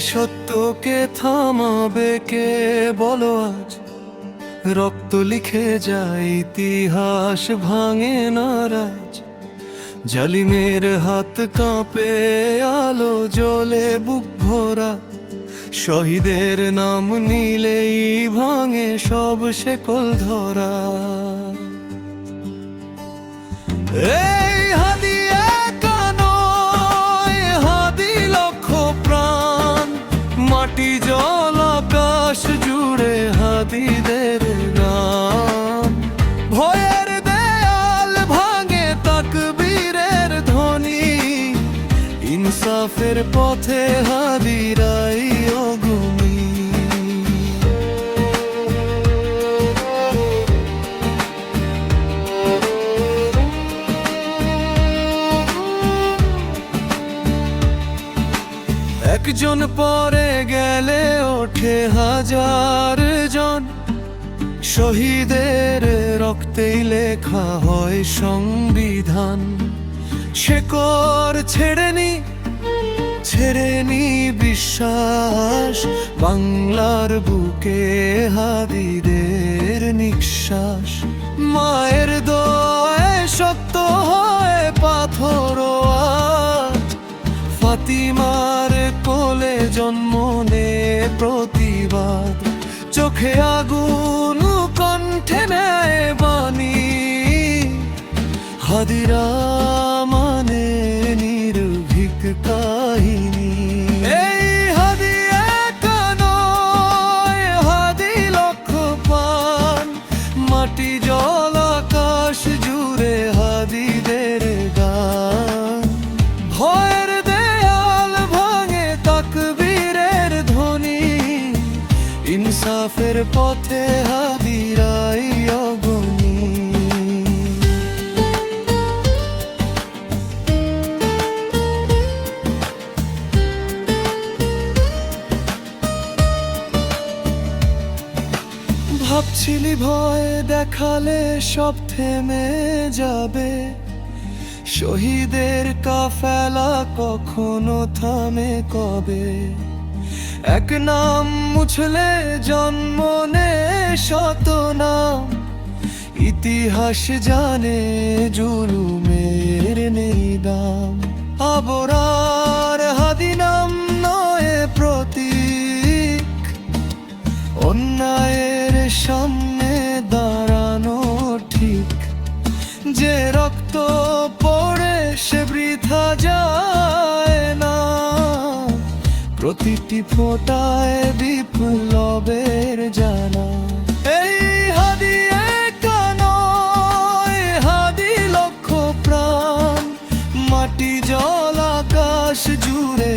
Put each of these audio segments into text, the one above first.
সত্যকে থামাবে কে? বলো আজ। রক্ত লিখে যায়, ইতিহাস ভাঙে নারাজ। জালিমের হাত কাঁপে, আলো জ্বলে, বুক ভরা। শহীদের নাম নিলেই ভাঙে সব শেকল ধরা। হাদিদের গান। ভয়ের দেয়াল ভাঙে তাকবীরের ধ্বনি। ইনসাফের পথে হাদিরাই একজন পরে গেলে ওঠে হাজার জন। শহীদের রক্তেই লেখা হয় সংবিধান। শেকর ছেড়েনি ছেড়েনি বিশ্বাস। বাংলার বুকে হাদিদের নিঃশ্বাস। মায়ের দয় শক্ত হয় প্রতিবাদ। চোখে আগুন কণ্ঠে নেয় বাণী। হাদিরা ইনসাফের পথে হাদিরাই অগণী ভাবছিলি ভয় দেখালে সব থেমে যাবে। শহীদের কাফেলা কখনো থামে কবে? এক নাম মুছলে জন্ম নে শত নাম। ইতিহাস জানে জুলুমের নেই দাম। আবরার হাদি নাম নয় প্রতীক। অন্যায়ের সামনে দাঁড়ানো ঠিক। যে রক্ত পড়ে সে বৃথা যায়। প্রতিটি ফোটায় বিপ্লবের জানা। এই হাদি হাদি লক্ষ প্রাণ। মাটি, জল, আকাশ জুড়ে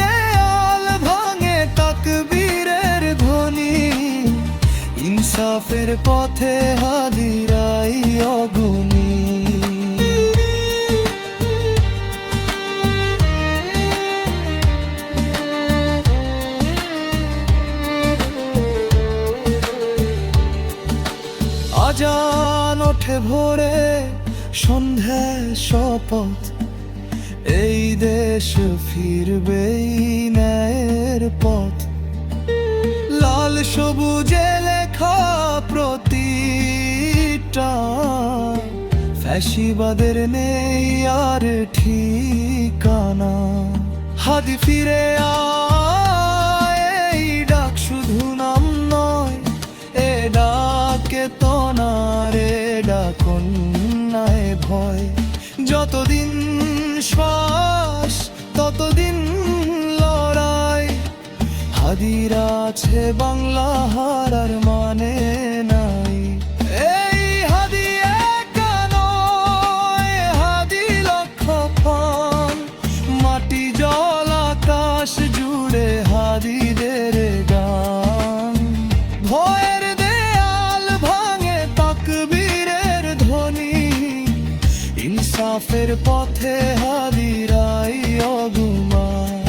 দেয়াল ভাঙে পথে হাদিরাই অগুনি আজান ওঠে ভোরে সন্ধ্যায় শপথ। এই দেশ ফিরবেই ন্যায়ের পথ। লাল সবুজে লেখা প্রতিটা, ফ্যাসিবাদের নেই আর ঠিকানা। হাদি ফিরে আয় ডাকন্যায় ভয়। যতদিন শ্বাস ততদিন লড়াই। হাদিরা আছে বাংলা ইনসাফের পথে হাদিরাই অগুমান